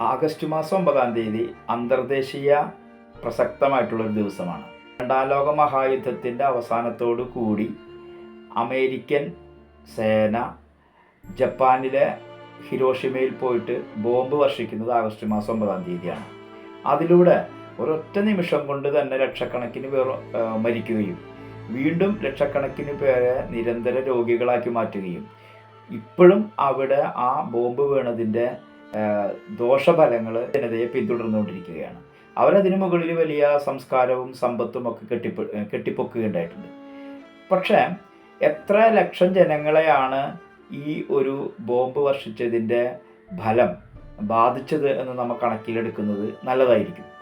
August മാസം ഒമ്പതാം തീയതി അന്തർദേശീയ പ്രസക്തമായിട്ടുള്ള ഒരു ദിവസമാണ്. രണ്ടാം ലോക മഹായുദ്ധത്തിന്റെ അവസാനത്തോടു കൂടി അമേരിക്കൻ സേന ജപ്പാനിലെ ഹിരോഷിമയിൽ പോയിട്ട് ബോംബ് വർഷിക്കുന്നത് ആഗസ്റ്റ് മാസം ഒമ്പതാം തീയതിയാണ്. അതിലൂടെ ഒരൊറ്റ നിമിഷം കൊണ്ട് തന്നെ ലക്ഷക്കണക്കിന് പേർ മരിക്കുകയും വീണ്ടും ലക്ഷക്കണക്കിന് പേരെ നിരന്തര രോഗികളാക്കി മാറ്റുകയും ഇപ്പോഴും അവിടെ ആ ബോംബ് വീണതിന്റെ ദോഷഫലങ്ങൾ ജനതയെ പിന്തുടർന്നുകൊണ്ടിരിക്കുകയാണ്. അവരതിനു മുകളിൽ വലിയ സംസ്കാരവും സമ്പത്തും ഒക്കെ കെട്ടിപ്പ് കെട്ടിപ്പൊക്കുകയുണ്ടായിട്ടുണ്ട്. പക്ഷേ എത്ര ലക്ഷം ജനങ്ങളെയാണ് ഈ ഒരു ബോംബ് വർഷിച്ചതിന്റെ ഫലം ബാധിച്ചത് എന്ന് നമ്മൾ കണക്കിലെടുക്കുന്നത് നല്ലതായിരിക്കും.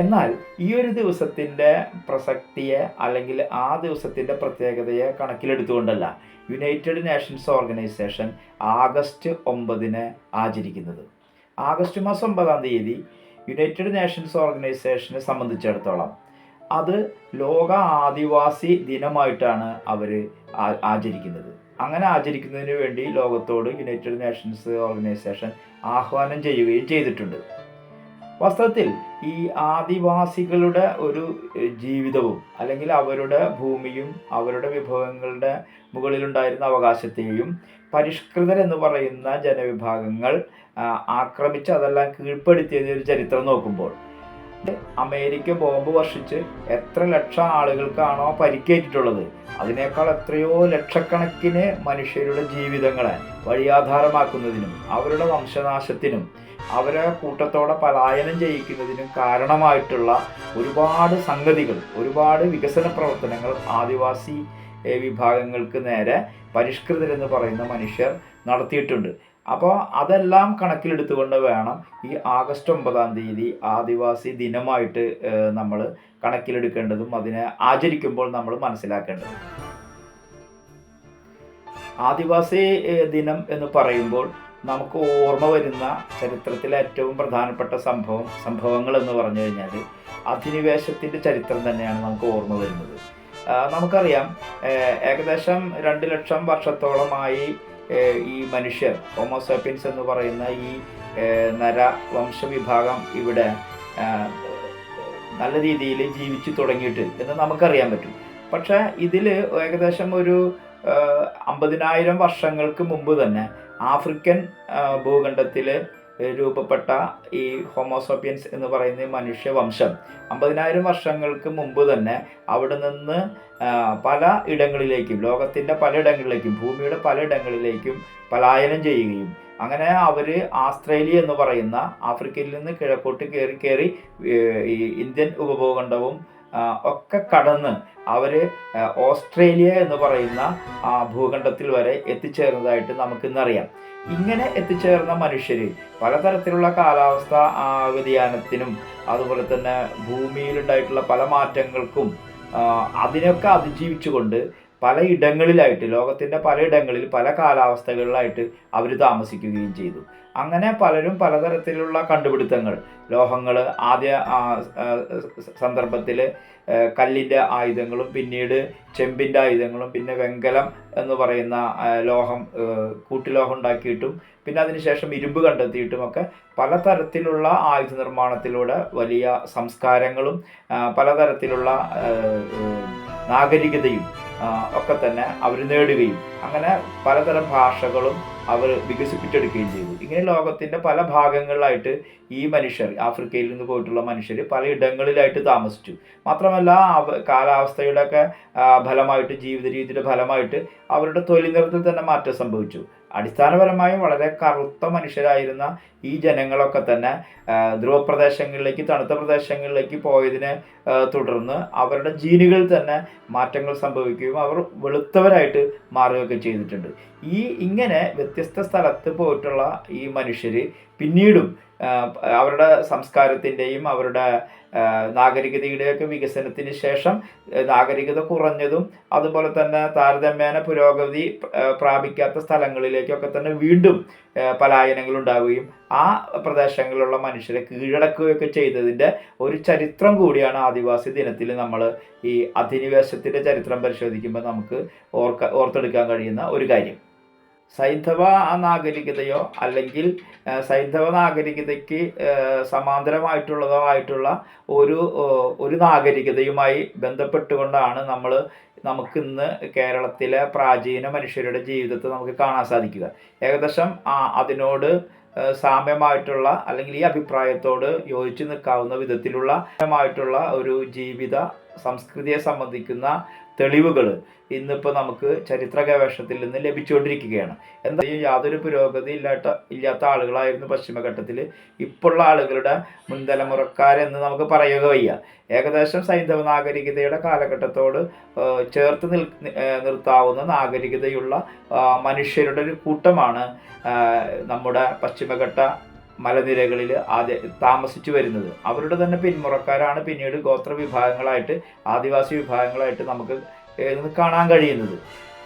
എന്നാൽ ഈ ഒരു ദിവസത്തിന്റെ പ്രസക്തിയെ അല്ലെങ്കിൽ ആ ദിവസത്തിന്റെ പ്രത്യേകതയെ കണക്കിലെടുത്തുകൊണ്ടല്ല യുണൈറ്റഡ് നേഷൻസ് ഓർഗനൈസേഷൻ ആഗസ്റ്റ് ഒമ്പതിന് ആചരിക്കുന്നത്. ആഗസ്റ്റ് മാസം ഒമ്പതാം തീയതി യുണൈറ്റഡ് നേഷൻസ് ഓർഗനൈസേഷനെ സംബന്ധിച്ചിടത്തോളം അത് ലോക ആദിവാസി ദിനമായിട്ടാണ് അവർ ആചരിക്കുന്നത്. അങ്ങനെ ആചരിക്കുന്നതിന് വേണ്ടി ലോകത്തോട് യുണൈറ്റഡ് നേഷൻസ് ഓർഗനൈസേഷൻ ആഹ്വാനം ചെയ്യുകയും ചെയ്തിട്ടുണ്ട്. വാസ്തവത്തിൽ ഈ ആദിവാസികളുടെ ഒരു ജീവിതവും അല്ലെങ്കിൽ അവരുടെ ഭൂമിയും അവരുടെ വിഭവങ്ങളുടെ മുകളിലുണ്ടായിരുന്ന അവകാശത്തെയും പരിഷ്കൃതരെന്ന് പറയുന്ന ജനവിഭാഗങ്ങൾ ആക്രമിച്ച് അതെല്ലാം കീഴ്പ്പെടുത്തിയതിന്റെ ഒരു ചരിത്രം നോക്കുമ്പോൾ അമേരിക്ക ബോംബ് വർഷിച്ച് എത്ര ലക്ഷം ആളുകൾക്കാണോ പരിക്കേറ്റിട്ടുള്ളത്? അതിനേക്കാൾ എത്രയോ ലക്ഷക്കണക്കിന് മനുഷ്യരുടെ ജീവിതങ്ങളെ വഴിയാധാരമാക്കുന്നതിനും അവരുടെ വംശനാശത്തിനും അവരെ കൂട്ടത്തോടെ പലായനം ചെയ്യിക്കുന്നതിനും കാരണമായിട്ടുള്ള ഒരുപാട് സംഗതികൾ ഒരുപാട് വികസന പ്രവർത്തനങ്ങൾ ആദിവാസി വിഭാഗങ്ങൾക്ക് നേരെ പരിഷ്കൃതരെന്ന് പറയുന്ന മനുഷ്യർ നടത്തിയിട്ടുണ്ട്. അപ്പോൾ അതെല്ലാം കണക്കിലെടുത്തുകൊണ്ട് വേണം ഈ ആഗസ്റ്റ് ഒമ്പതാം തീയതി ആദിവാസി ദിനമായിട്ട് നമ്മൾ കണക്കിലെടുക്കേണ്ടതും അതിനെ ആചരിക്കുമ്പോൾ നമ്മൾ മനസ്സിലാക്കേണ്ടതും. ആദിവാസി ദിനം എന്ന് പറയുമ്പോൾ നമുക്ക് ഓർമ്മ വരുന്ന ചരിത്രത്തിലെ ഏറ്റവും പ്രധാനപ്പെട്ട സംഭവം സംഭവങ്ങൾ എന്ന് പറഞ്ഞു കഴിഞ്ഞാൽ അധിനിവേശത്തിന്റെ ചരിത്രം തന്നെയാണ് നമുക്ക് ഓർമ്മ വരുന്നത്. നമുക്കറിയാം ഏകദേശം രണ്ട് ലക്ഷം വർഷത്തോളമായി ഈ മനുഷ്യർ ഹോമോസാപ്പിൻസ് എന്ന് പറയുന്ന ഈ നര വംശവിഭാഗം ഇവിടെ നല്ല രീതിയിൽ ജീവിച്ചു തുടങ്ങിയിട്ട് എന്ന് നമുക്കറിയാൻ പറ്റും. പക്ഷേ ഇതിൽ ഏകദേശം ഒരു അമ്പതിനായിരം വർഷങ്ങൾക്ക് മുമ്പ് തന്നെ ആഫ്രിക്കൻ ഭൂഖണ്ഡത്തിൽ രൂപപ്പെട്ട ഈ ഹോമോസോപ്പിയൻസ് എന്ന് പറയുന്ന മനുഷ്യ മനുഷ്യവംശം. അമ്പതിനായിരം വർഷങ്ങൾക്ക് മുമ്പ് തന്നെ അവിടെ നിന്ന് പല ഇടങ്ങളിലേക്കും ലോകത്തിന്റെ പല ഇടങ്ങളിലേക്കും ഭൂമിയുടെ പല ഇടങ്ങളിലേക്കും പലായനം ചെയ്യുകയും അങ്ങനെ അവർ ആസ്ട്രേലിയ എന്ന് പറയുന്ന ആഫ്രിക്കയിൽ നിന്ന് കിഴക്കോട്ട് കയറി കയറി ഈ ഇന്ത്യൻ ഉപഭൂഖണ്ഡവും ഒക്കെ കടന്ന് അവർ ഓസ്ട്രേലിയ എന്ന് പറയുന്ന ആ ഭൂഖണ്ഡത്തിൽ വരെ എത്തിച്ചേർന്നതായിട്ട് നമുക്കിന്നറിയാം. ഇങ്ങനെ എത്തിച്ചേർന്ന മനുഷ്യർ പലതരത്തിലുള്ള കാലാവസ്ഥ വ്യതിയാനത്തിനും അതുപോലെ തന്നെ ഭൂമിയിലുണ്ടായിട്ടുള്ള പല മാറ്റങ്ങൾക്കും അതിനൊക്കെ അതിജീവിച്ചുകൊണ്ട് പല ഇടങ്ങളിലായിട്ട് ലോകത്തിന്റെ പലയിടങ്ങളിൽ പല കാലാവസ്ഥകളിലായിട്ട് അവർ താമസിക്കുകയും ചെയ്തു. അങ്ങനെ പലരും പലതരത്തിലുള്ള കണ്ടുപിടുത്തങ്ങൾ. ലോഹങ്ങൾ ആദ്യ സന്ദർഭത്തിൽ കല്ലിന്റെ ആയുധങ്ങളും പിന്നീട് ചെമ്പിന്റെ ആയുധങ്ങളും പിന്നെ വെങ്കലം എന്ന് പറയുന്ന ലോഹം കൂട്ടിലോഹം ഉണ്ടാക്കിയിട്ടും പിന്നെ അതിനുശേഷം ഇരുമ്പ് കണ്ടെത്തിയിട്ടുമൊക്കെ പലതരത്തിലുള്ള ആയുധ നിർമ്മാണത്തിലൂടെ വലിയ സംസ്കാരങ്ങളും പലതരത്തിലുള്ള നാഗരികതയും ഒക്കെ തന്നെ അവർ നേടുകയും അങ്ങനെ പലതരം ഭാഷകളും അവർ വികസിപ്പിച്ചെടുക്കുകയും ചെയ്തു. ഇങ്ങനെ ലോകത്തിന്റെ പല ഭാഗങ്ങളിലായിട്ട് ഈ മനുഷ്യർ ആഫ്രിക്കയിൽ നിന്ന് പോയിട്ടുള്ള മനുഷ്യർ പലയിടങ്ങളിലായിട്ട് താമസിച്ചു. മാത്രമല്ല അവ കാലാവസ്ഥയുടെയൊക്കെ ആ, ഫലമായിട്ട് ജീവിത രീതിയുടെ ഫലമായിട്ട് അവരുടെ തൊഴിൽ നിറത്തിൽ തന്നെ മാറ്റം സംഭവിച്ചു. അടിസ്ഥാനപരമായും വളരെ കറുത്ത മനുഷ്യരായിരുന്ന ഈ ജനങ്ങളൊക്കെ തന്നെ ധ്രുവപ്രദേശങ്ങളിലേക്ക് തണുത്ത പ്രദേശങ്ങളിലേക്ക് പോയതിനെ തുടർന്ന് അവരുടെ ജീനുകളിൽ തന്നെ മാറ്റങ്ങൾ സംഭവിക്കുകയും അവർ വെളുത്തവരായിട്ട് മാറുകയൊക്കെ ചെയ്തിട്ടുണ്ട്. ഈ ഇങ്ങനെ വ്യത്യസ്ത സ്ഥലത്ത് പോയിട്ടുള്ള ഈ മനുഷ്യർ പിന്നീടും അവരുടെ സംസ്കാരത്തിന്റെയും അവരുടെ നാഗരികതയുടെയൊക്കെ വികസനത്തിന് ശേഷം നാഗരികത കുറഞ്ഞതും അതുപോലെ തന്നെ താരതമ്യേന പുരോഗതി പ്രാപിക്കാത്ത സ്ഥലങ്ങളിലേക്കൊക്കെ തന്നെ വീണ്ടും പലായനങ്ങൾ ഉണ്ടാവുകയും ആ പ്രദേശങ്ങളിലുള്ള മനുഷ്യരെ കീഴടക്കുകയൊക്കെ ചെയ്തതിന്റെ ഒരു ചരിത്രം കൂടിയാണ് ആദിവാസി ദിനത്തിൽ നമ്മൾ ഈ അധിനിവേശത്തിന്റെ ചരിത്രം പരിശോധിക്കുമ്പോൾ നമുക്ക് ഓർക്ക ഓർത്തെടുക്കാൻ കഴിയുന്ന ഒരു കാര്യം. സൈന്ധവ നാഗരികതയോ അല്ലെങ്കിൽ സൈന്ധവ നാഗരികതയ്ക്ക് സമാന്തരമായിട്ടുള്ളതോ ആയിട്ടുള്ള ഒരു ഒരു നാഗരികതയുമായി ബന്ധപ്പെട്ടുകൊണ്ടാണ് നമ്മൾ നമുക്കിന്ന് കേരളത്തിലെ പ്രാചീന മനുഷ്യരുടെ ജീവിതത്തെ നമുക്ക് കാണാൻ സാധിക്കുക. ഏകദേശം അതിനോട് സാമ്യമായിട്ടുള്ള അല്ലെങ്കിൽ ഈ അഭിപ്രായത്തോട് യോജിച്ച് നിൽക്കാവുന്ന വിധത്തിലുള്ള ഒരു ജീവിത സംസ്കൃതിയെ സംബന്ധിക്കുന്ന തെളിവുകൾ ഇന്നിപ്പോൾ നമുക്ക് ചരിത്ര ഗവേഷണത്തിൽ നിന്ന് ലഭിച്ചുകൊണ്ടിരിക്കുകയാണ്. എന്തായാലും യാതൊരു പുരോഗതി ഇല്ലാത്ത ഇല്ലാത്ത ആളുകളായിരുന്നു പശ്ചിമഘട്ടത്തിൽ ഇപ്പോഴുള്ള ആളുകളുടെ മുൻതലമുറക്കാരെന്ന് നമുക്ക് പറയുക വയ്യ. ഏകദേശം സൈന്ധവ നാഗരികതയുടെ കാലഘട്ടത്തോട് ചേർത്ത് നിൽ നിർത്താവുന്ന നാഗരികതയുള്ള മനുഷ്യരുടെ ഒരു കൂട്ടമാണ് നമ്മുടെ പശ്ചിമഘട്ട മലനിരകളിൽ ആദ്യ താമസിച്ചു വരുന്നത്. അവരുടെ തന്നെ പിന്മുറക്കാരാണ് പിന്നീട് ഗോത്ര വിഭാഗങ്ങളായിട്ട് ആദിവാസി വിഭാഗങ്ങളായിട്ട് നമുക്ക് കാണാൻ കഴിയുന്നത്.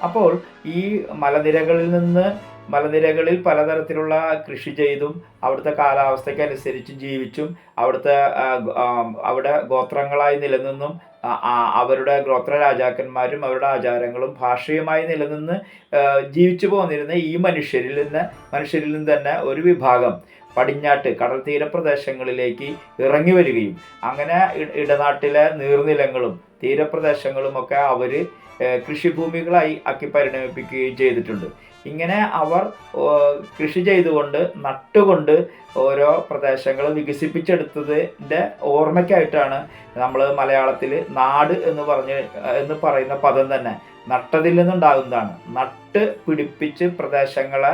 അപ്പോൾ ഈ മലനിരകളിൽ നിന്ന് മലനിരകളിൽ പലതരത്തിലുള്ള കൃഷി ചെയ്തും അവിടുത്തെ കാലാവസ്ഥയ്ക്ക് അനുസരിച്ച് ജീവിച്ചും അവിടുത്തെ അവിടെ ഗോത്രങ്ങളായി നിലനിന്നും അവരുടെ ഗോത്ര രാജാക്കന്മാരും അവരുടെ ആചാരങ്ങളും ഭാഷയുമായി നിലനിന്ന് ജീവിച്ചു പോന്നിരുന്ന ഈ മനുഷ്യരിൽ നിന്ന് മനുഷ്യരിൽ നിന്ന് തന്നെ ഒരു വിഭാഗം. പടിഞ്ഞാട്ട് കടൽ തീരപ്രദേശങ്ങളിലേക്ക് ഇറങ്ങി വരികയും അങ്ങനെ ഇടനാട്ടിലെ നീർനിലങ്ങളും തീരപ്രദേശങ്ങളും ഒക്കെ അവർ കൃഷിഭൂമികളായി ആക്കി പരിണമിപ്പിക്കുകയും ചെയ്തിട്ടുണ്ട്. ഇങ്ങനെ അവർ കൃഷി ചെയ്തുകൊണ്ട് നട്ടുകൊണ്ട് ഓരോ പ്രദേശങ്ങൾ വികസിപ്പിച്ചെടുത്തതിന്റെ ഓർമ്മയ്ക്കായിട്ടാണ് നമ്മൾ മലയാളത്തിൽ നാട് എന്ന് പറഞ്ഞ് എന്ന് പറയുന്ന പദം തന്നെ നട്ടതിൽ നിന്നുണ്ടാകുന്നതാണ്. നട്ട് പിടിപ്പിച്ച് പ്രദേശങ്ങളെ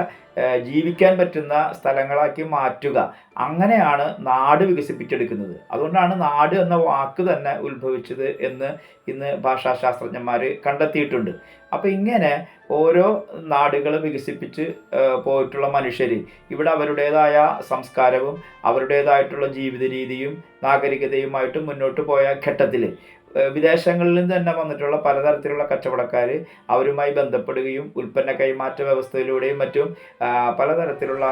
ജീവിക്കാൻ പറ്റുന്ന സ്ഥലങ്ങളാക്കി മാറ്റുക. അങ്ങനെയാണ് നാട് വികസിപ്പിച്ചെടുക്കുന്നത്. അതുകൊണ്ടാണ് നാട് എന്ന വാക്ക് തന്നെ ഉത്ഭവിച്ചത് എന്ന് ഇന്ന് ഭാഷാശാസ്ത്രജ്ഞന്മാർ കണ്ടെത്തിയിട്ടുണ്ട്. അപ്പോൾ ഇങ്ങനെ ഓരോ നാടുകൾ വികസിപ്പിച്ച് പോയിട്ടുള്ള മനുഷ്യർ ഇവിടെ അവരുടേതായ സംസ്കാരവും അവരുടേതായിട്ടുള്ള ജീവിത രീതിയും നാഗരികതയുമായിട്ട് മുന്നോട്ട് പോയ ഘട്ടത്തിൽ വിദേശങ്ങളിൽ നിന്ന് തന്നെ വന്നിട്ടുള്ള പലതരത്തിലുള്ള കച്ചവടക്കാർ അവരുമായി ബന്ധപ്പെടുകയും ഉൽപ്പന്ന കൈമാറ്റ വ്യവസ്ഥയിലൂടെയും മറ്റും പലതരത്തിലുള്ള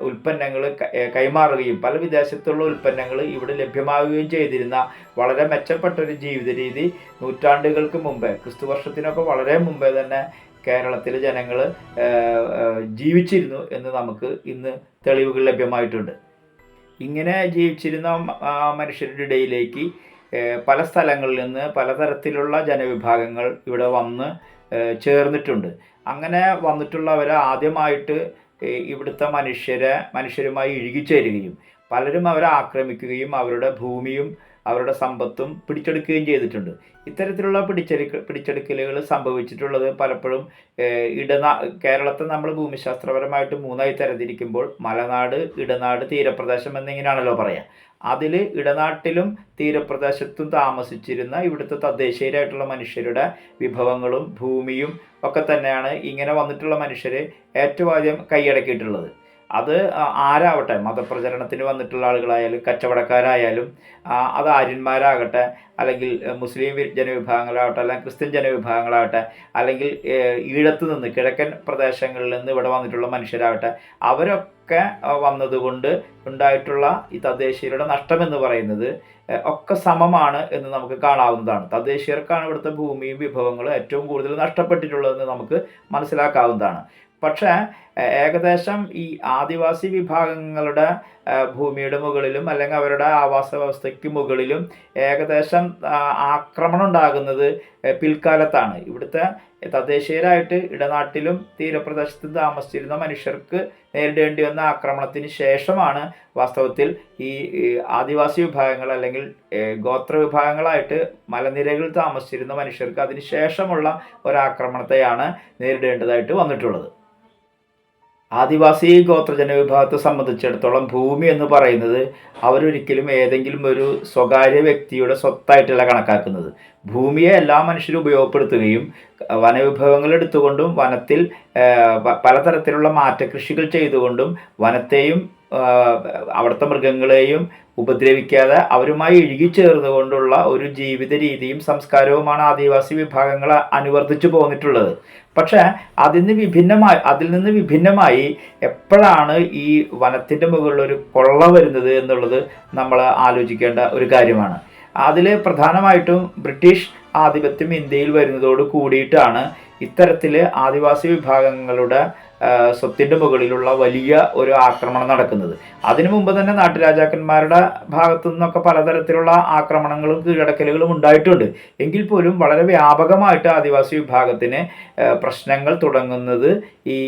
ഉൽപ്പന്നങ്ങൾ കൈമാറുകയും പല വിദേശത്തുള്ള ഉൽപ്പന്നങ്ങൾ ഇവിടെ ലഭ്യമാവുകയും ചെയ്തിരുന്ന വളരെ മെച്ചപ്പെട്ട ഒരു ജീവിത രീതി നൂറ്റാണ്ടുകൾക്ക് മുമ്പേ ക്രിസ്തു വർഷത്തിനൊക്കെ വളരെ മുമ്പേ തന്നെ കേരളത്തിലെ ജനങ്ങൾ ജീവിച്ചിരുന്നു എന്ന് നമുക്ക് ഇന്ന് തെളിവുകൾ ലഭ്യമായിട്ടുണ്ട്. ഇങ്ങനെ ജീവിച്ചിരുന്ന മനുഷ്യരുടെ ഇടയിലേക്ക് പല സ്ഥലങ്ങളിൽ നിന്ന് പലതരത്തിലുള്ള ജനവിഭാഗങ്ങൾ ഇവിടെ വന്ന് ചേർന്നിട്ടുണ്ട്. അങ്ങനെ വന്നിട്ടുള്ളവർ ആദ്യമായിട്ട് ഇവിടുത്തെ മനുഷ്യരെ മനുഷ്യരുമായി ഇഴുകിച്ചേരുകയും പലരും അവരെ ആക്രമിക്കുകയും അവരുടെ ഭൂമിയും അവരുടെ സമ്പത്തും പിടിച്ചെടുക്കുകയും ചെയ്തിട്ടുണ്ട്. ഇത്തരത്തിലുള്ള പിടിച്ചെടുക്ക പിടിച്ചെടുക്കലുകൾ സംഭവിച്ചിട്ടുള്ളത് പലപ്പോഴും ഇടനാ കേരളത്തെ നമ്മൾ ഭൂമിശാസ്ത്രപരമായിട്ട് മൂന്നായി തരംതിരിക്കുമ്പോൾ മലനാട് ഇടനാട് തീരപ്രദേശം എന്നിങ്ങനെയാണല്ലോ പറയാം. അതിൽ ഇടനാട്ടിലും തീരപ്രദേശത്തും താമസിച്ചിരുന്ന ഇവിടുത്തെ തദ്ദേശീയരായിട്ടുള്ള മനുഷ്യരുടെ വിഭവങ്ങളും ഭൂമിയും ഒക്കെ തന്നെയാണ് ഇങ്ങനെ വന്നിട്ടുള്ള മനുഷ്യരെ ഏറ്റവും ആദ്യം കൈയടക്കിയിട്ടുള്ളത്. അത് ആരാവട്ടെ? മതപ്രചരണത്തിന് വന്നിട്ടുള്ള ആളുകളായാലും കച്ചവടക്കാരായാലും അത് ആര്യന്മാരാകട്ടെ അല്ലെങ്കിൽ മുസ്ലിം ജനവിഭാഗങ്ങളാവട്ടെ അല്ലെങ്കിൽ ക്രിസ്ത്യൻ ജനവിഭാഗങ്ങളാവട്ടെ അല്ലെങ്കിൽ ഈഴത്ത് നിന്ന് കിഴക്കൻ പ്രദേശങ്ങളിൽ നിന്ന് ഇവിടെ വന്നിട്ടുള്ള മനുഷ്യരാകട്ടെ അവരൊക്കെ വന്നതുകൊണ്ട് ഉണ്ടായിട്ടുള്ള ഈ തദ്ദേശീയരുടെ നഷ്ടമെന്ന് പറയുന്നത് ഒക്കെ സമമാണ് എന്ന് നമുക്ക് കാണാവുന്നതാണ്. തദ്ദേശീയർക്കാണ് ഇവിടുത്തെ ഭൂമിയും വിഭവങ്ങളും ഏറ്റവും കൂടുതൽ നഷ്ടപ്പെട്ടിട്ടുള്ളതെന്ന് നമുക്ക് മനസ്സിലാക്കാവുന്നതാണ്. പക്ഷേ ഏകദേശം ഈ ആദിവാസി വിഭാഗങ്ങളുടെ ഭൂമിയുടെ മുകളിലും അല്ലെങ്കിൽ അവരുടെ ആവാസ വ്യവസ്ഥയ്ക്ക് മുകളിലും ഏകദേശം ആക്രമണം ഉണ്ടാകുന്നത് പിൽക്കാലത്താണ്. ഇവിടുത്തെ തദ്ദേശീയരായിട്ട് ഇടനാട്ടിലും തീരപ്രദേശത്തും താമസിച്ചിരുന്ന മനുഷ്യർക്ക് നേരിടേണ്ടി വന്ന ആക്രമണത്തിന് ശേഷമാണ് വാസ്തവത്തിൽ ഈ ആദിവാസി വിഭാഗങ്ങൾ അല്ലെങ്കിൽ ഗോത്ര വിഭാഗങ്ങളായിട്ട് മലനിരകളിൽ താമസിച്ചിരുന്ന മനുഷ്യർക്ക് അതിന് ശേഷമുള്ള ഒരാക്രമണത്തെയാണ് നേരിടേണ്ടതായിട്ട് വന്നിട്ടുള്ളത്. ആദിവാസി ഗോത്രജന വിഭാഗത്തെ സംബന്ധിച്ചിടത്തോളം ഭൂമി എന്ന് പറയുന്നത് അവരൊരിക്കലും ഏതെങ്കിലും ഒരു സ്വകാര്യ വ്യക്തിയുടെ സ്വത്തായിട്ടല്ല കണക്കാക്കുന്നത്. ഭൂമിയെ എല്ലാ മനുഷ്യരും ഉപയോഗപ്പെടുത്തുകയും വനവിഭവങ്ങൾ എടുത്തുകൊണ്ടും വനത്തിൽ പലതരത്തിലുള്ള മാറ്റകൃഷികൾ ചെയ്തുകൊണ്ടും വനത്തെയും അവിടുത്തെ മൃഗങ്ങളെയും ഉപദ്രവിക്കാതെ അവരുമായി ഇഴുകിച്ചേർന്നുകൊണ്ടുള്ള ഒരു ജീവിത രീതിയും സംസ്കാരവുമാണ് ആദിവാസി വിഭാഗങ്ങൾ അനുവർത്തിച്ചു പോന്നിട്ടുള്ളത്. പക്ഷേ അതിൽ നിന്ന് വിഭിന്നമായി അതിൽ നിന്ന് വിഭിന്നമായി എപ്പോഴാണ് ഈ വനത്തിന്റെ മുകളിൽ ഒരു കൊള്ള വരുന്നത് എന്നുള്ളത് നമ്മൾ ആലോചിക്കേണ്ട ഒരു കാര്യമാണ്. അതിൽ പ്രധാനമായിട്ടും ബ്രിട്ടീഷ് ആധിപത്യം ഇന്ത്യയിൽ വരുന്നതോട് കൂടിയിട്ടാണ് ഇത്തരത്തിൽ ആദിവാസി വിഭാഗങ്ങളുടെ സ്വത്തിന്റെ മുകളിലുള്ള വലിയ ഒരു ആക്രമണം നടക്കുന്നത്. അതിനു മുമ്പ് തന്നെ നാട്ടുരാജാക്കന്മാരുടെ ഭാഗത്തു നിന്നൊക്കെ പലതരത്തിലുള്ള ആക്രമണങ്ങളും കീഴടക്കലുകളും ഉണ്ടായിട്ടുണ്ട്. എങ്കിൽ പോലും വളരെ വ്യാപകമായിട്ട് ആദിവാസി വിഭാഗത്തിന് പ്രശ്നങ്ങൾ തുടങ്ങുന്നത് ഈ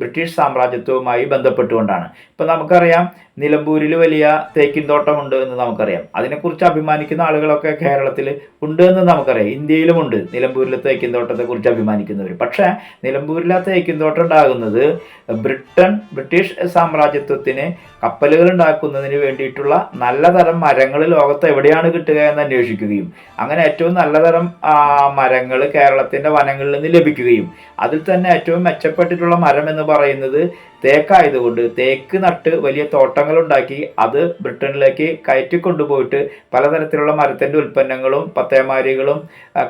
ബ്രിട്ടീഷ് സാമ്രാജ്യത്വവുമായി ബന്ധപ്പെട്ടുകൊണ്ടാണ്. ഇപ്പം നമുക്കറിയാം നിലമ്പൂരിൽ വലിയ തേക്കിൻ തോട്ടമുണ്ട് എന്ന് നമുക്കറിയാം. അതിനെക്കുറിച്ച് അഭിമാനിക്കുന്ന ആളുകളൊക്കെ കേരളത്തിൽ ഉണ്ട് എന്ന് നമുക്കറിയാം. ഇന്ത്യയിലുമുണ്ട് നിലമ്പൂരിലെ തേക്കിൻ തോട്ടത്തെക്കുറിച്ച് അഭിമാനിക്കുന്നവർ. പക്ഷേ നിലമ്പൂരിലെ തേക്കിൻ തോട്ടം ഉണ്ടാകുന്നത് ബ്രിട്ടൻ ബ്രിട്ടീഷ് സാമ്രാജ്യത്വത്തിന് കപ്പലുകൾ ഉണ്ടാക്കുന്നതിന് വേണ്ടിയിട്ടുള്ള നല്ല തരം മരങ്ങൾ ലോകത്ത് എവിടെയാണ് കിട്ടുക എന്ന് അന്വേഷിക്കുകയും അങ്ങനെ ഏറ്റവും നല്ലതരം മരങ്ങൾ കേരളത്തിന്റെ വനങ്ങളിൽ നിന്ന് ലഭിക്കുകയും. അതിൽ തന്നെ ഏറ്റവും മെച്ചപ്പെട്ടിട്ടുള്ള മരം എന്ന് പറയുന്നത് തേക്കായതുകൊണ്ട് തേക്ക് നട്ട് വലിയ തോട്ടങ്ങൾ ഉണ്ടാക്കി അത് ബ്രിട്ടനിലേക്ക് കയറ്റി കൊണ്ടുപോയിട്ട് പലതരത്തിലുള്ള മരത്തിന്റെ ഉൽപ്പന്നങ്ങളും പത്തേമാരികളും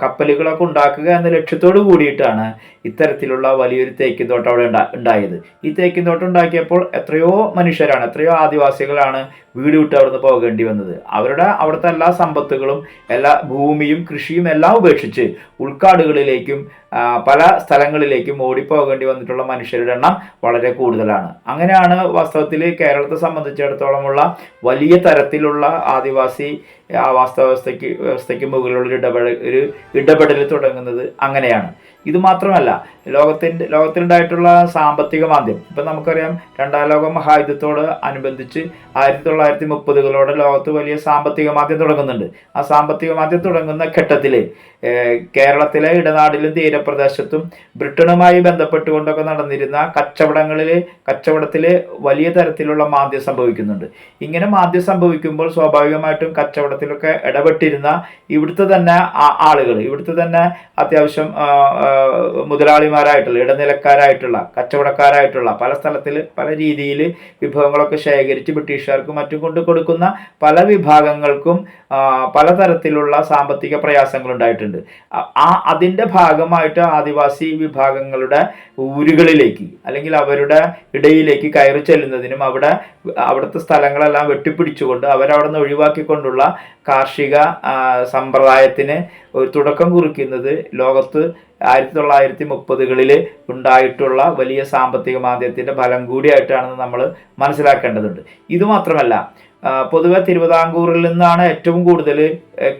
കപ്പലുകളൊക്കെ ഉണ്ടാക്കുക എന്ന ലക്ഷ്യത്തോടു കൂടിയിട്ടാണ് ഇത്തരത്തിലുള്ള വലിയൊരു തേക്കിൻ തോട്ടം അവിടെ ഉണ്ടാ ഉണ്ടായത്. ഈ തേക്കിൻ തോട്ടം ഉണ്ടാക്കിയപ്പോൾ എത്രയോ മനുഷ്യരാണ് എത്രയോ ആദിവാസികളാണ് വീട് വിട്ട് അവിടുന്ന് പോകേണ്ടി വന്നത്. അവരുടെ അവിടുത്തെ എല്ലാ സമ്പത്തുകളും എല്ലാ ഭൂമിയും കൃഷിയും എല്ലാം ഉപേക്ഷിച്ച് ഉൾക്കാടുകളിലേക്കും പല സ്ഥലങ്ങളിലേക്കും ഓടിപ്പോകേണ്ടി വന്നിട്ടുള്ള മനുഷ്യരുടെ എണ്ണം വളരെ കൂടുതലാണ്. അങ്ങനെയാണ് വാസ്തവത്തിൽ കേരളത്തെ സംബന്ധിച്ചിടത്തോളമുള്ള വലിയ തരത്തിലുള്ള ആദിവാസി ആവാസ വ്യവസ്ഥയ്ക്ക് വ്യവസ്ഥയ്ക്ക് മുകളിലുള്ള ഒരു ഇടപെടൽ ഒരു ഇടപെടൽ തുടങ്ങുന്നത് അങ്ങനെയാണ്. ഇത് മാത്രമല്ല ലോകത്തിന്റെ ലോകത്തിലുണ്ടായിട്ടുള്ള സാമ്പത്തിക മാന്ദ്യം. ഇപ്പം നമുക്കറിയാം രണ്ടാം ലോക മഹായുദ്ധത്തോട് അനുബന്ധിച്ച് ആയിരത്തി തൊള്ളായിരത്തി മുപ്പതുകളോടെ ലോകത്ത് വലിയ സാമ്പത്തിക മാന്ദ്യം തുടങ്ങുന്നുണ്ട്. ആ സാമ്പത്തിക മാന്ദ്യം തുടങ്ങുന്ന ഘട്ടത്തിൽ കേരളത്തിലെ ഇടനാടിലും തീരപ്രദേശത്തും ബ്രിട്ടനുമായി ബന്ധപ്പെട്ടുകൊണ്ടൊക്കെ നടന്നിരുന്ന കച്ചവടങ്ങളിൽ കച്ചവടത്തിൽ വലിയ തരത്തിലുള്ള മാന്ദ്യം സംഭവിക്കുന്നുണ്ട്. ഇങ്ങനെ മാന്ദ്യം സംഭവിക്കുമ്പോൾ സ്വാഭാവികമായിട്ടും കച്ചവടത്തിലൊക്കെ ഇടപെട്ടിരുന്ന ഇവിടുത്തെ തന്നെ ആളുകൾ ഇവിടുത്തെ തന്നെ അത്യാവശ്യം മുതലാളിമാരായിട്ടുള്ള ഇടനിലക്കാരായിട്ടുള്ള കച്ചവടക്കാരായിട്ടുള്ള പല സ്ഥലത്തിൽ പല രീതിയിൽ വിഭവങ്ങളൊക്കെ ശേഖരിച്ച് ബ്രിട്ടീഷുകാർക്കും മറ്റും കൊണ്ട് കൊടുക്കുന്ന പല വിഭാഗങ്ങൾക്കും പലതരത്തിലുള്ള സാമ്പത്തിക പ്രയാസങ്ങൾ ഉണ്ടായിട്ടുണ്ട് ആ അതിന്റെ ഭാഗമായിട്ട് ആദിവാസി വിഭാഗങ്ങളുടെ ഊരുകളിലേക്ക് അല്ലെങ്കിൽ അവരുടെ ഇടയിലേക്ക് കയറി ചെല്ലുന്നതിനും അവിടെ അവിടുത്തെ സ്ഥലങ്ങളെല്ലാം വെട്ടിപ്പിടിച്ചുകൊണ്ട് അവരവിടെ നിന്ന് ഒഴിവാക്കിക്കൊണ്ടുള്ള കാർഷിക സമ്പ്രദായത്തിന് ഒരു തുടക്കം കുറിക്കുന്നത് ലോകത്ത് ആയിരത്തി തൊള്ളായിരത്തി മുപ്പതുകളിൽ ഉണ്ടായിട്ടുള്ള വലിയ സാമ്പത്തിക മാന്ദ്യത്തിന്റെ ഫലം കൂടിയായിട്ടാണെന്ന് നമ്മൾ മനസ്സിലാക്കേണ്ടതുണ്ട്. ഇതുമാത്രമല്ല പൊതുവെ തിരുവിതാംകൂറിൽ നിന്നാണ് ഏറ്റവും കൂടുതൽ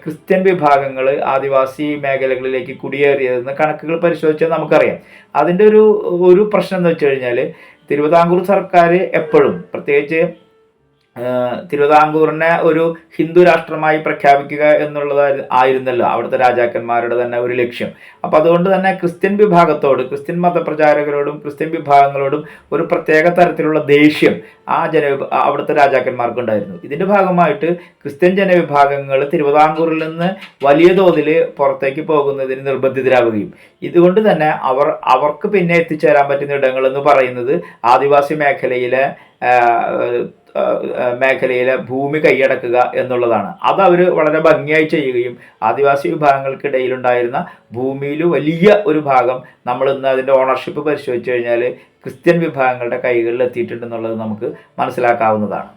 ക്രിസ്ത്യൻ വിഭാഗങ്ങൾ ആദിവാസി മേഖലകളിലേക്ക് കുടിയേറിയതെന്ന് കണക്കുകൾ പരിശോധിച്ചാൽ നമുക്കറിയാം. അതിന്റെ ഒരു ഒരു പ്രശ്നം എന്ന് വെച്ച് കഴിഞ്ഞാൽ തിരുവിതാംകൂർ സർക്കാർ എപ്പോഴും പ്രത്യേകിച്ച് തിരുവിതാംകൂറിനെ ഒരു ഹിന്ദു രാഷ്ട്രമായി പ്രഖ്യാപിക്കുക എന്നുള്ളത് ആയിരുന്നല്ലോ അവിടുത്തെ രാജാക്കന്മാരുടെ തന്നെ ഒരു ലക്ഷ്യം. അപ്പോൾ അതുകൊണ്ട് തന്നെ ക്രിസ്ത്യൻ വിഭാഗത്തോട് ക്രിസ്ത്യൻ മതപ്രചാരകരോടും ക്രിസ്ത്യൻ വിഭാഗങ്ങളോടും ഒരു പ്രത്യേക തരത്തിലുള്ള ദേഷ്യം ആ ജന അവിടുത്തെ രാജാക്കന്മാർക്കുണ്ടായിരുന്നു ഇതിന്റെ ഭാഗമായിട്ട് ക്രിസ്ത്യൻ ജനവിഭാഗങ്ങൾ തിരുവിതാംകൂറിൽ നിന്ന് വലിയ തോതിൽ പുറത്തേക്ക് പോകുന്നതിന് നിർബന്ധിതരാവുകയും ഇതുകൊണ്ട് തന്നെ അവർ അവർക്ക് പിന്നെ എത്തിച്ചേരാൻ പറ്റുന്ന ഇടങ്ങൾ എന്ന് പറയുന്നത് ആദിവാസി മേഖലയിലെ മേഖലയിലെ ഭൂമി കൈയടക്കുക എന്നുള്ളതാണ്. അത് അവർ വളരെ ഭംഗിയായി ചെയ്യുകയും ആദിവാസി വിഭാഗങ്ങൾക്കിടയിലുണ്ടായിരുന്ന ഭൂമിയിൽ വലിയ ഒരു ഭാഗം നമ്മൾ ഇന്ന് അതിന്റെ ഓണർഷിപ്പ് പരിശോധിച്ച് കഴിഞ്ഞാൽ ക്രിസ്ത്യൻ വിഭാഗങ്ങളുടെ കൈകളിൽ എത്തിയിട്ടുണ്ടെന്നുള്ളത് നമുക്ക് മനസ്സിലാക്കാവുന്നതാണ്.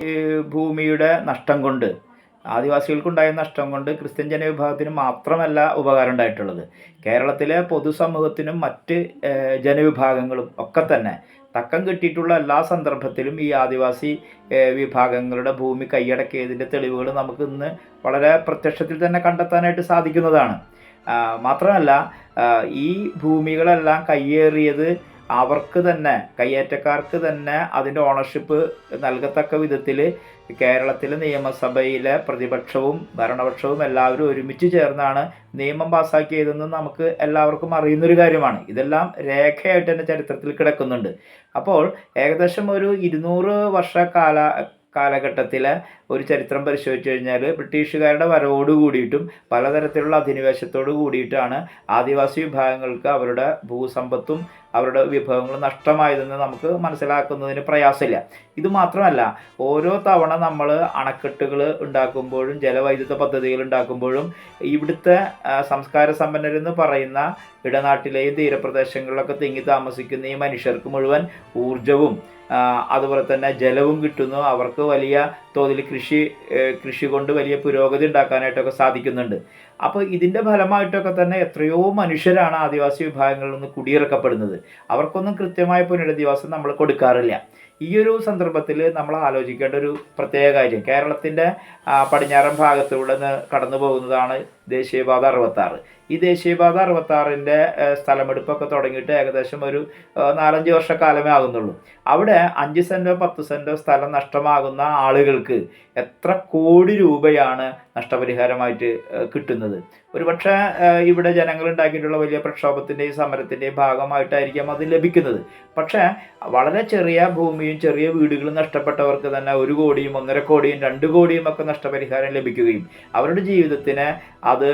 ഈ ഭൂമിയുടെ നഷ്ടം കൊണ്ട് ആദിവാസികൾക്കുണ്ടായ നഷ്ടം കൊണ്ട് ക്രിസ്ത്യൻ ജനവിഭാഗത്തിന് മാത്രമല്ല ഉപകാരം ഉണ്ടായിട്ടുള്ളത്. കേരളത്തിലെ പൊതുസമൂഹത്തിനും മറ്റ് ജനവിഭാഗങ്ങളും ഒക്കെ തന്നെ തക്കം കിട്ടിയിട്ടുള്ള എല്ലാ സന്ദർഭത്തിലും ഈ ആദിവാസി വിഭാഗങ്ങളുടെ ഭൂമി കൈയടക്കിയതിന്റെ തെളിവുകൾ നമുക്ക് ഇന്ന് വളരെ പ്രത്യക്ഷത്തിൽ തന്നെ കണ്ടെത്താനായിട്ട് സാധിക്കുന്നതാണ്. മാത്രമല്ല ഈ ഭൂമികളെല്ലാം കയ്യേറിയത് അവർക്ക് തന്നെ കയ്യേറ്റക്കാർക്ക് തന്നെ അതിന്റെ ഓണർഷിപ്പ് നൽകത്തക്ക വിധത്തിൽ കേരളത്തിലെ നിയമസഭയിലെ പ്രതിപക്ഷവും ഭരണപക്ഷവും എല്ലാവരും ഒരുമിച്ച് ചേർന്നാണ് നിയമം പാസ്സാക്കിയതെന്ന് നമുക്ക് എല്ലാവർക്കും അറിയുന്നൊരു കാര്യമാണ്. ഇതെല്ലാം രേഖയായിട്ട് തന്നെ ചരിത്രത്തിൽ കിടക്കുന്നുണ്ട്. അപ്പോൾ ഏകദേശം ഒരു ഇരുന്നൂറ് വർഷ കാല കാലഘട്ടത്തിലെ ഒരു ചരിത്രം പരിശോധിച്ച് കഴിഞ്ഞാൽ ബ്രിട്ടീഷുകാരുടെ വരവോട് കൂടിയിട്ടും പലതരത്തിലുള്ള അധിനിവേശത്തോട് കൂടിയിട്ടാണ് ആദിവാസി വിഭാഗങ്ങൾക്ക് അവരുടെ ഭൂസമ്പത്തും അവരുടെ വിഭവങ്ങൾ നഷ്ടമായതെന്ന് നമുക്ക് മനസ്സിലാക്കുന്നതിന് പ്രയാസമില്ല. ഇത് മാത്രമല്ല ഓരോ തവണ നമ്മൾ അണക്കെട്ടുകൾ ഉണ്ടാക്കുമ്പോഴും ജലവൈദ്യുത പദ്ധതികൾ ഉണ്ടാക്കുമ്പോഴും ഇവിടുത്തെ സംസ്കാര സമ്പന്നരെന്ന് പറയുന്ന ഇടനാട്ടിലെയും തീരപ്രദേശങ്ങളിലൊക്കെ തിങ്ങി താമസിക്കുന്ന ഈ മനുഷ്യർക്ക് മുഴുവൻ ഊർജവും അതുപോലെ തന്നെ ജലവും കിട്ടുന്നു. അവർക്ക് വലിയ തോതിൽ കൃഷി കൃഷി കൊണ്ട് വലിയ പുരോഗതി ഉണ്ടാക്കാനായിട്ടൊക്കെ സാധിക്കുന്നുണ്ട്. അപ്പോൾ ഇതിന്റെ ഫലമായിട്ടൊക്കെ തന്നെ എത്രയോ മനുഷ്യരാണ് ആദിവാസി വിഭാഗങ്ങളിൽ നിന്ന് കുടിയിറക്കപ്പെടുന്നത്. അവർക്കൊന്നും കൃത്യമായ പുനരധിവാസം നമ്മൾ കൊടുക്കാറില്ല. ഈ ഒരു സന്ദർഭത്തിൽ നമ്മൾ ആലോചിക്കേണ്ട ഒരു പ്രത്യേക കാര്യം കേരളത്തിന്റെ പടിഞ്ഞാറൻ ഭാഗത്തൂടെ കടന്നു പോകുന്നതാണ് ദേശീയപാത അറുപത്താറ്. ഈ ദേശീയപാത അറുപത്താറിന്റെ സ്ഥലമെടുപ്പൊക്കെ തുടങ്ങിയിട്ട് ഏകദേശം ഒരു നാലഞ്ച് വർഷക്കാലമേ ആകുന്നുള്ളൂ. അവിടെ അഞ്ച് സെന്റോ പത്ത് സെന്റോ സ്ഥലം നഷ്ടമാകുന്ന ആളുകൾക്ക് എത്ര കോടി രൂപയാണ് നഷ്ടപരിഹാരമായിട്ട് കിട്ടുന്നത്? ഒരുപക്ഷെ ഇവിടെ ജനങ്ങൾ ഉണ്ടാക്കിയിട്ടുള്ള വലിയ പ്രക്ഷോഭത്തിന്റെയും സമരത്തിന്റെയും ഭാഗമായിട്ടായിരിക്കാം അത് ലഭിക്കുന്നത്. പക്ഷേ വളരെ ചെറിയ ഭൂമിയും ചെറിയ വീടുകളും നഷ്ടപ്പെട്ടവർക്ക് തന്നെ ഒരു കോടിയും ഒന്നര കോടിയും രണ്ട് കോടിയും ഒക്കെ നഷ്ടപരിഹാരം ലഭിക്കുകയും അവരുടെ ജീവിതത്തിനെ അത്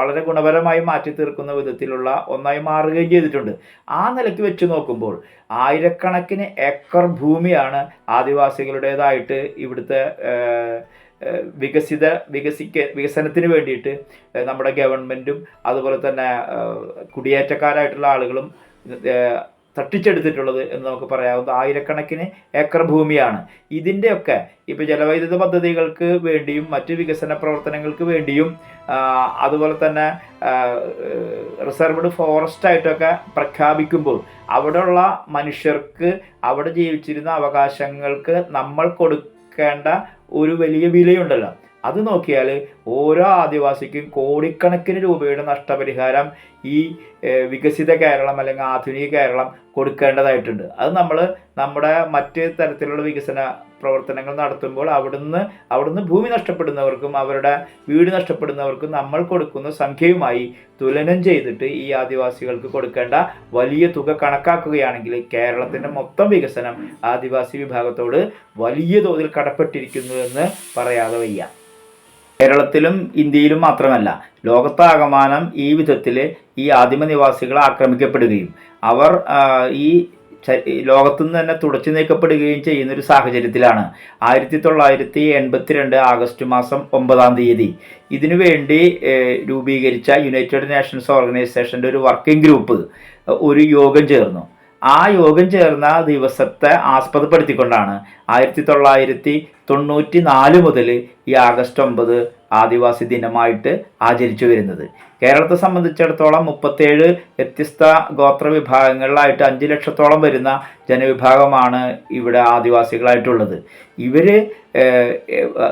വളരെ ഗുണപരമായി മാറ്റി തീർക്കുന്ന വിധത്തിലുള്ള ഒന്നായി മാറുകയും ചെയ്തിട്ടുണ്ട്. ആ നിലയ്ക്ക് വെച്ച് നോക്കുമ്പോൾ ആയിരക്കണക്കിന് ഏക്കർ ഭൂമിയാണ് ആദിവാസികളുടേതായിട്ട് ഇവിടുത്തെ വികസിത വികസിക്ക വികസനത്തിന് വേണ്ടിയിട്ട് നമ്മുടെ ഗവൺമെന്റും അതുപോലെ തന്നെ കുടിയേറ്റക്കാരായിട്ടുള്ള ആളുകളും തട്ടിച്ചെടുത്തിട്ടുള്ളത് എന്ന് നമുക്ക് പറയാവുന്ന ആയിരക്കണക്കിന് ഏക്കർ ഭൂമിയാണ്. ഇതിന്റെയൊക്കെ ഇപ്പോൾ ജലവൈദ്യുത പദ്ധതികൾക്ക് വേണ്ടിയും മറ്റ് വികസന പ്രവർത്തനങ്ങൾക്ക് വേണ്ടിയും അതുപോലെ തന്നെ റിസർവ്ഡ് ഫോറസ്റ്റ് ആയിട്ടൊക്കെ പ്രഖ്യാപിക്കുമ്പോൾ അവിടെയുള്ള മനുഷ്യർക്ക് അവിടെ ജീവിച്ചിരുന്ന അവകാശങ്ങൾക്ക് നമ്മൾ കൊടുക്കേണ്ട ഒരു വലിയ വിലയുണ്ടല്ലോ. അത് നോക്കിയാൽ ഓരോ ആദിവാസിക്കും കോടിക്കണക്കിന് രൂപയുടെ നഷ്ടപരിഹാരം ഈ വികസിത കേരളം അല്ലെങ്കിൽ ആധുനിക കേരളം കൊടുക്കേണ്ടതായിട്ടുണ്ട്. അത് നമ്മൾ നമ്മുടെ മറ്റ് തരത്തിലുള്ള വികസന പ്രവർത്തനങ്ങൾ നടത്തുമ്പോൾ അവിടുന്ന് അവിടുന്ന് ഭൂമി നഷ്ടപ്പെടുന്നവർക്കും അവരുടെ വീട് നഷ്ടപ്പെടുന്നവർക്കും നമ്മൾ കൊടുക്കുന്ന സംഖ്യയുമായി തുലനം ചെയ്തിട്ട് ഈ ആദിവാസികൾക്ക് കൊടുക്കേണ്ട വലിയ തുക കണക്കാക്കുകയാണെങ്കിൽ കേരളത്തിന്റെ മൊത്തം വികസനം ആദിവാസി വിഭാഗത്തോട് വലിയ തോതിൽ കടപ്പെട്ടിരിക്കുന്നു എന്ന് പറയാതെ വയ്യ. കേരളത്തിലും ഇന്ത്യയിലും മാത്രമല്ല ലോകത്താകമാനം ഈ വിധത്തിൽ ഈ ആദിമ നിവാസികൾ ആക്രമിക്കപ്പെടുകയും അവർ ഈ ലോകത്തു നിന്ന് തന്നെ തുടച്ചു നീക്കപ്പെടുകയും ചെയ്യുന്ന ഒരു സാഹചര്യത്തിലാണ്. ആയിരത്തി തൊള്ളായിരത്തി എൺപത്തിരണ്ട് ആഗസ്റ്റ് മാസം ഒമ്പതാം തീയതി. ഇതിനുവേണ്ടി രൂപീകരിച്ച യുണൈറ്റഡ് നേഷൻസ് ഓർഗനൈസേഷന്റെ ഒരു വർക്കിംഗ് ഗ്രൂപ്പ് ഒരു യോഗം ചേർന്നു. ആ യോഗം ചേർന്ന ദിവസത്തെ ആസ്പദപ്പെടുത്തിക്കൊണ്ടാണ് ആയിരത്തി തൊള്ളായിരത്തി തൊണ്ണൂറ്റി നാല് മുതൽ ഈ ആഗസ്റ്റ് ഒമ്പത് ആദിവാസി ദിനമായിട്ട് ആചരിച്ചു വരുന്നത്. കേരളത്തെ സംബന്ധിച്ചിടത്തോളം മുപ്പത്തേഴ് വ്യത്യസ്ത ഗോത്ര വിഭാഗങ്ങളിലായിട്ട് അഞ്ച് ലക്ഷത്തോളം വരുന്ന ജനവിഭാഗമാണ് ഇവിടെ ആദിവാസികളായിട്ടുള്ളത്. ഇവർ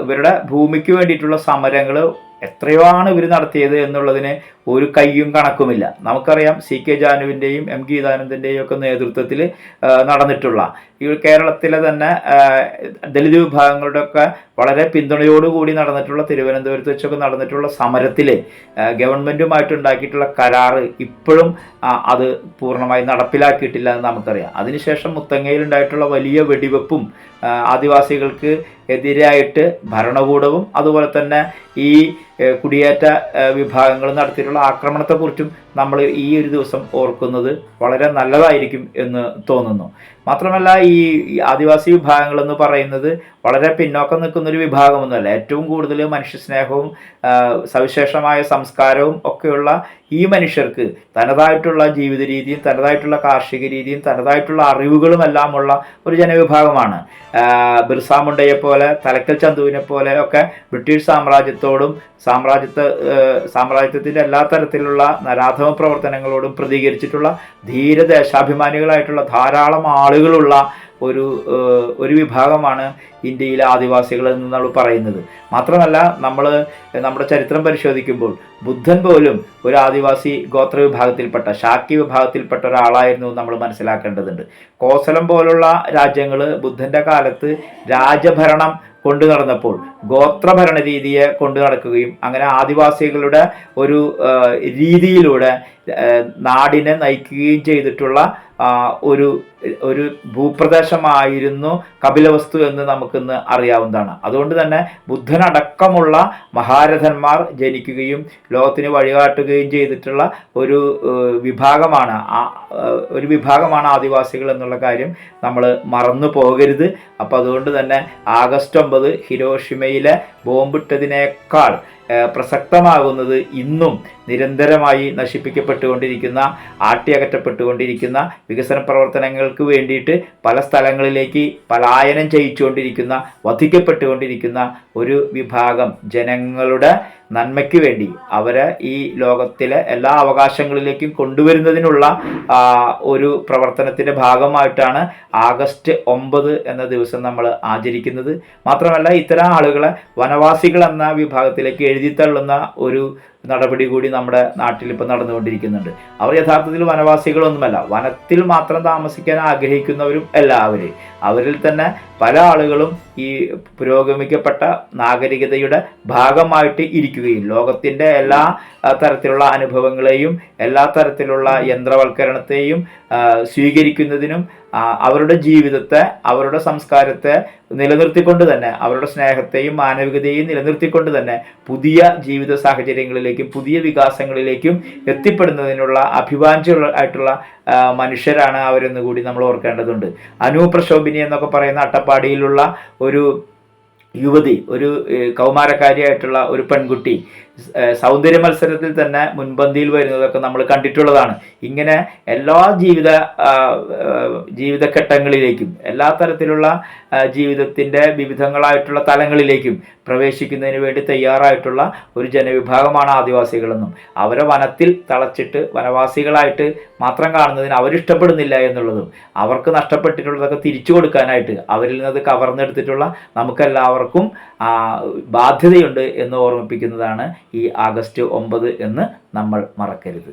ഇവരുടെ ഭൂമിക്ക് വേണ്ടിയിട്ടുള്ള സമരങ്ങൾ എത്രയോ ആണ് ഇവർ നടത്തിയത് എന്നുള്ളതിന് ഒരു കയ്യും കണക്കുമില്ല. നമുക്കറിയാം സി കെ ജാനുവിന്റെയും എം ഗീതാനന്ദന്റെയും ഒക്കെ നേതൃത്വത്തിൽ നടന്നിട്ടുള്ള ഈ കേരളത്തിലെ തന്നെ ദളിത് വിഭാഗങ്ങളുടെ ഒക്കെ വളരെ പിന്തുണയോടുകൂടി നടന്നിട്ടുള്ള തിരുവനന്തപുരത്ത് വെച്ചൊക്കെ നടന്നിട്ടുള്ള സമരത്തിൽ ഗവൺമെന്റുമായിട്ട് ഉണ്ടാക്കിയിട്ടുള്ള കരാറ് ഇപ്പോഴും അത് പൂർണമായി നടപ്പിലാക്കിയിട്ടില്ല എന്ന് നമുക്കറിയാം. അതിനുശേഷം മുത്തങ്ങയിൽ ഉണ്ടായിട്ടുള്ള വലിയ വെടിവെപ്പും ആദിവാസികൾക്ക് എതിരായിട്ട് ഭരണകൂടവും അതുപോലെ തന്നെ ഈ കുടിയേറ്റ വിഭാഗങ്ങൾ നടത്തിയിട്ടുള്ള ആക്രമണത്തെക്കുറിച്ചും നമ്മൾ ഈ ഒരു ദിവസം ഓർക്കുന്നത് വളരെ നല്ലതായിരിക്കും എന്ന് തോന്നുന്നു. മാത്രമല്ല ഈ ആദിവാസി വിഭാഗങ്ങൾ എന്ന് പറയുന്നത് വളരെ പിന്നോക്കം നിൽക്കുന്ന ഒരു വിഭാഗമൊന്നുമല്ല. ഏറ്റവും കൂടുതൽ മനുഷ്യസ്നേഹവും സവിശേഷമായ സംസ്കാരവും ഒക്കെയുള്ള ഈ മനുഷ്യർക്ക് തനതായിട്ടുള്ള ജീവിത രീതിയും തനതായിട്ടുള്ള കാർഷിക രീതിയും തനതായിട്ടുള്ള അറിവുകളും എല്ലാമുള്ള ഒരു ജനവിഭാഗമാണ്. ബിർസ മുണ്ടയെ പോലെ തലക്കൽ ചന്തുവിനെ പോലെ ഒക്കെ ബ്രിട്ടീഷ് സാമ്രാജ്യത്തോടും സാമ്രാജ്യത്തെ സാമ്രാജ്യത്തിന്റെ എല്ലാ തരത്തിലുള്ള നരാധമ പ്രവർത്തനങ്ങളോടും പ്രതികരിച്ചിട്ടുള്ള ധീരദേശാഭിമാനികളായിട്ടുള്ള ധാരാളം ആളുകളുള്ള ഒരു ഒരു വിഭാഗമാണ് ഇന്ത്യയിലെ ആദിവാസികൾ എന്ന് നമ്മൾ പറയുന്നത്. മാത്രമല്ല നമ്മൾ നമ്മുടെ ചരിത്രം പരിശോധിക്കുമ്പോൾ ബുദ്ധൻ പോലും ഒരു ആദിവാസി ഗോത്ര വിഭാഗത്തിൽപ്പെട്ട ശാക്യ വിഭാഗത്തിൽപ്പെട്ട ഒരാളായിരുന്നു നമ്മൾ മനസ്സിലാക്കേണ്ടതുണ്ട്. കോസലം പോലുള്ള രാജ്യങ്ങൾ ബുദ്ധന്റെ കാലത്ത് രാജഭരണം കൊണ്ടു നടന്നപ്പോൾ ഗോത്രഭരണ രീതിയെ കൊണ്ടു നടക്കുകയും അങ്ങനെ ആദിവാസികളുടെ ഒരു രീതിയിലൂടെ നാടിനെ നയിക്കുകയും ചെയ്തിട്ടുള്ള ഒരു ഒരു ഭൂപ്രദേശമായിരുന്നു കപിലവസ്തു എന്ന് നമുക്കിന്ന് അറിയാവുന്നതാണ്. അതുകൊണ്ട് തന്നെ ബുദ്ധനടക്കമുള്ള മഹാരഥന്മാർ ജനിക്കുകയും ലോകത്തിന് വഴികാട്ടുകയും ചെയ്തിട്ടുള്ള ഒരു വിഭാഗമാണ്. ഒരു വിഭാഗമാണ് ആദിവാസികൾ എന്നുള്ള കാര്യം നമ്മൾ മറന്നു പോകരുത്. അപ്പോൾ അതുകൊണ്ട് തന്നെ ആഗസ്റ്റ് ഒമ്പത് ഹിരോഷിമയിലെ ബോംബിട്ടതിനേക്കാൾ പ്രസക്തമാകുന്നത് ഇന്നും നിരന്തരമായി നശിപ്പിക്കപ്പെട്ടുകൊണ്ടിരിക്കുന്ന ആട്ടിയകറ്റപ്പെട്ടുകൊണ്ടിരിക്കുന്ന വികസന പ്രവർത്തനങ്ങൾ ആഗ്രഹങ്ങൾക്ക് വേണ്ടിയിട്ട് പല സ്ഥലങ്ങളിലേക്ക് പലായനം ചെയ്യിച്ചുകൊണ്ടിരിക്കുന്ന വധിക്കപ്പെട്ടുകൊണ്ടിരിക്കുന്ന ഒരു വിഭാഗം ജനങ്ങളുടെ നന്മയ്ക്ക് വേണ്ടി അവരെ ഈ ലോകത്തിലെ എല്ലാ അവകാശങ്ങളിലേക്കും കൊണ്ടുവരുന്നതിനുള്ള ഒരു പ്രവർത്തനത്തിന്റെ ഭാഗമായിട്ടാണ് ആഗസ്റ്റ് ഒമ്പത് എന്ന ദിവസം നമ്മൾ ആചരിക്കുന്നത്. മാത്രമല്ല ഇത്തരം ആളുകളെ വനവാസികൾ എന്ന വിഭാഗത്തിലേക്ക് എഴുതിത്തള്ളുന്ന ഒരു നടപടി കൂടി നമ്മുടെ നാട്ടിൽ ഇപ്പോൾ നടന്നുകൊണ്ടിരിക്കുന്നുണ്ട്. അവർ യഥാർത്ഥത്തിൽ വനവാസികളൊന്നുമല്ല. വനത്തിൽ മാത്രം താമസിക്കാൻ ആഗ്രഹിക്കുന്നവരും എല്ലാവരും അവരിൽ തന്നെ പല ആളുകളും ഈ പുരോഗമിക്കപ്പെട്ട നാഗരികതയുടെ ഭാഗമായിട്ട് ഇരിക്കുകയും ലോകത്തിന്റെ എല്ലാ തരത്തിലുള്ള അനുഭവങ്ങളെയും എല്ലാ തരത്തിലുള്ള യന്ത്രവൽക്കരണത്തെയും സ്വീകരിക്കുന്നതിനും അവരുടെ ജീവിതത്തെ അവരുടെ സംസ്കാരത്തെ നിലനിർത്തിക്കൊണ്ട് തന്നെ അവരുടെ സ്നേഹത്തെയും മാനവികതയെയും നിലനിർത്തിക്കൊണ്ട് തന്നെ പുതിയ ജീവിത സാഹചര്യങ്ങളിലേക്കും പുതിയ വികാസങ്ങളിലേക്കും എത്തിപ്പെടുന്നതിനുള്ള അഭിവാഞ്ച ആയിട്ടുള്ള മനുഷ്യരാണ് അവരെന്ന് കൂടി നമ്മൾ ഓർക്കേണ്ടതുണ്ട്. അനുപ്രശോഭിനി എന്നൊക്കെ പറയുന്ന അട്ടപ്പാടിയിലുള്ള ഒരു യുവതി ഒരു കൗമാരക്കാരിയായിട്ടുള്ള ഒരു പെൺകുട്ടി സൗന്ദര്യ മത്സരത്തിൽ തന്നെ മുൻപന്തിയിൽ വരുന്നതൊക്കെ നമ്മൾ കണ്ടിട്ടുള്ളതാണ്. ഇങ്ങനെ എല്ലാ ജീവിത ജീവിതഘട്ടങ്ങളിലേക്കും എല്ലാ തരത്തിലുള്ള ജീവിതത്തിന്റെ വിവിധങ്ങളായിട്ടുള്ള തലങ്ങളിലേക്കും പ്രവേശിക്കുന്നതിന് വേണ്ടി തയ്യാറായിട്ടുള്ള ഒരു ജനവിഭാഗമാണ് ആദിവാസികളെന്നും അവരെ വനത്തിൽ തളച്ചിട്ട് വനവാസികളായിട്ട് മാത്രം കാണുന്നതിന് അവരിഷ്ടപ്പെടുന്നില്ല എന്നുള്ളതും അവർക്ക് നഷ്ടപ്പെട്ടിട്ടുള്ളതൊക്കെ തിരിച്ചു കൊടുക്കാനായിട്ട് അവരിൽ നിന്ന് കവർന്നെടുത്തിട്ടുള്ള നമുക്കെല്ലാവർക്കും ബാധ്യതയുണ്ട് എന്ന് ഓർമ്മിപ്പിക്കുന്നതാണ് ഈ ആഗസ്റ്റ് ഒമ്പത് എന്ന് നമ്മൾ മറക്കരുത്.